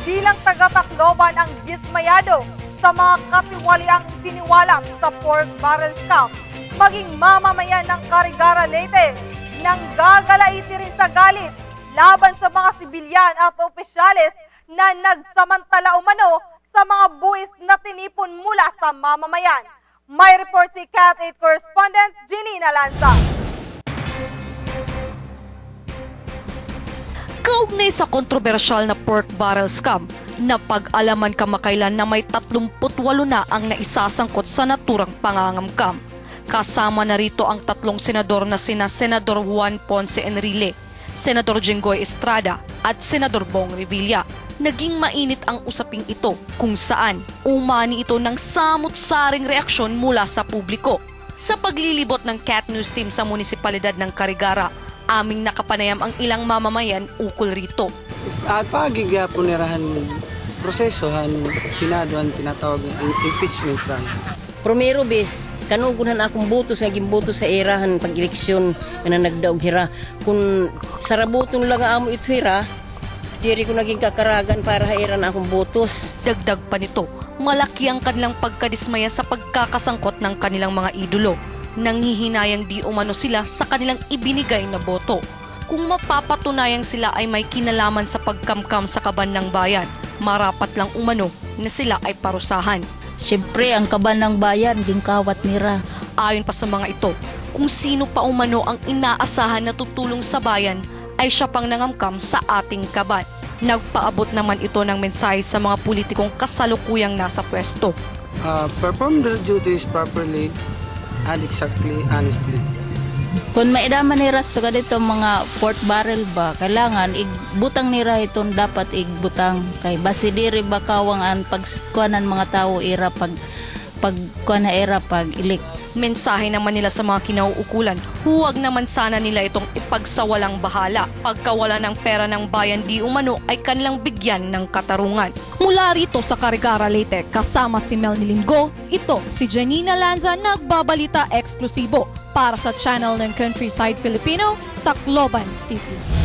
Hindi lang taga-Tacloban ang dismayado sa mga katiwaliang siniwalat sa pork barrel scam. Maging mamamayan ng Carigara Leyte nang gagalaiti rin sa galit laban sa mga sibilyan at opisyales na nagsamantala umano sa mga buwis na tinipon mula sa mamamayan. May report si Cat 8 correspondent Janina Lanza. Kaugnay sa kontrobersyal na pork barrel scam, napag-alaman kamakailan na may 38 na ang naisasangkot sa naturang pangangamkam. Kasama na rito ang tatlong senador na sina Senador Juan Ponce Enrile, Senador Jenggoy Estrada at Senador Bong Revilla. Naging mainit ang usaping ito kung saan umani ito ng samot-saring reaksyon mula sa publiko. Sa paglilibot ng Cat News Team sa munisipalidad ng Carigara, aming nakapanayam ang ilang mamamayan ukol rito. At pagiga punirahan proseso han Senado ang tinatawag ng im- impeachment trial. Primero bes, kanugunan akong boto sa naging boto sa erahan pag eleksyon na nagdaog hira. Kung sarabuton lang ang amo ito hira, diri ko naging kakaragan para hairan akong botos. Dagdag pa nito, malaki ang kanilang pagkadismaya sa pagkakasangkot ng kanilang mga idolo. Nanghihinayang di umano sila sa kanilang ibinigay na boto. Kung mapapatunayang sila ay may kinalaman sa pagkamkam sa kaban ng bayan, marapat lang umano na sila ay parusahan. Siyempre, ang kaban ng bayan, gingkawat nira. Ayon pa sa mga ito, kung sino pa umano ang inaasahan na tutulong sa bayan ay siya pang nangamkam sa ating kaban. Nagpaabot naman ito ng mensahe sa mga politikong kasalukuyang nasa pwesto. Uh, perform their duties properly and exactly honestly. Kung maidaman nira sa ganito mga port barrel ba, kailangan igbutang nira iton dapat igbutang. Kay basi diri ba kawang ang pagkuanan mga tao ira pag pagkuan na era pag ilik. Mensahe naman nila sa mga kinauukulan, huwag naman sana nila itong ipagsawalang bahala. Pagkawala ng pera ng bayan di umano ay kanilang bigyan ng katarungan. Mula rito sa Carigara Leyte, kasama si Mel Nilinggo, ito si Janina Lanza nagbabalita eksklusibo para sa channel ng Countryside Filipino, Tacloban City.